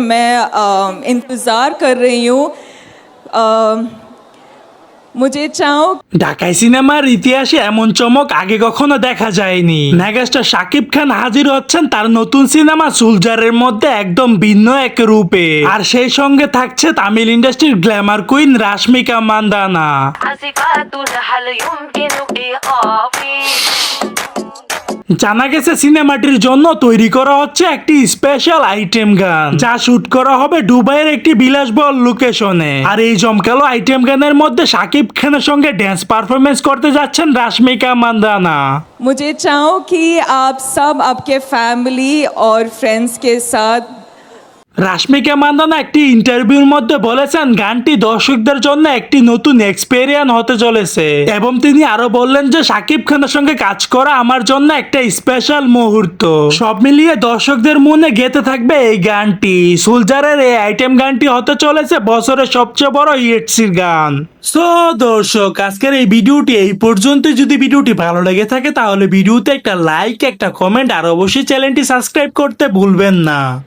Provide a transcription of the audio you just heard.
मैं अ, इंतज़ार कर रही हूँ अ, मुझे चाहो ঢাকাই সিনেমার ইতিহাসে এমন চমক আগে কখনো দেখা যায়নি মেগাস্টার শাকিব খান হাজির হচ্ছেন তার নতুন সিনেমা সুলজারের মধ্যে একদম ভিন্ন এক রূপে আর সেই সঙ্গে থাকছে তামিল ইন্ডাস্ট্রির গ্ল্যামার কুইন রাশমিকা মান্দানা জানা গেছে সিনেমাটির জন্য তৈরি করা হচ্ছে একটি স্পেশাল আইটেম গান যা শুট করা হবে দুবাইয়ের একটি বিলাসবহুল লোকেশনে আর এই জমকালো আইটেম গানের মধ্যে শাকিব খানের সঙ্গে ড্যান্স পারফরমেন্স করতে যাচ্ছেন রাশমিকা মান্দানা मुझे चाहो कि आप सब आपके फैमिली और फ्रेंड्स के साथ রাশমিকা মান্দানা একটি ইন্টারভিউর মধ্যে বলেছেন, গানটি দর্শকদের জন্য একটি নতুন এক্সপেরিয়েন্স হতে চলেছে। এবং তিনি আরও বললেন যে শাকিব খানের সঙ্গে কাজ করা আমার জন্য একটা স্পেশাল মুহূর্ত। সব মিলিয়ে দর্শকদের মনে গেতে থাকবে এই গানটি। সুলজারের এই আইটেম গানটি হতে চলেছে বছরের সবচেয়ে বড় ইয়েটসির গান। সো দর্শক, আজকের এই ভিডিওটি এই পর্যন্ত যদি ভিডিওটি ভালো লেগে থাকে, তাহলে ভিডিওতে একটা লাইক একটা কমেন্ট আর অবশ্যই চ্যানেলটি সাবস্ক্রাইব করতে ভুলবেন না।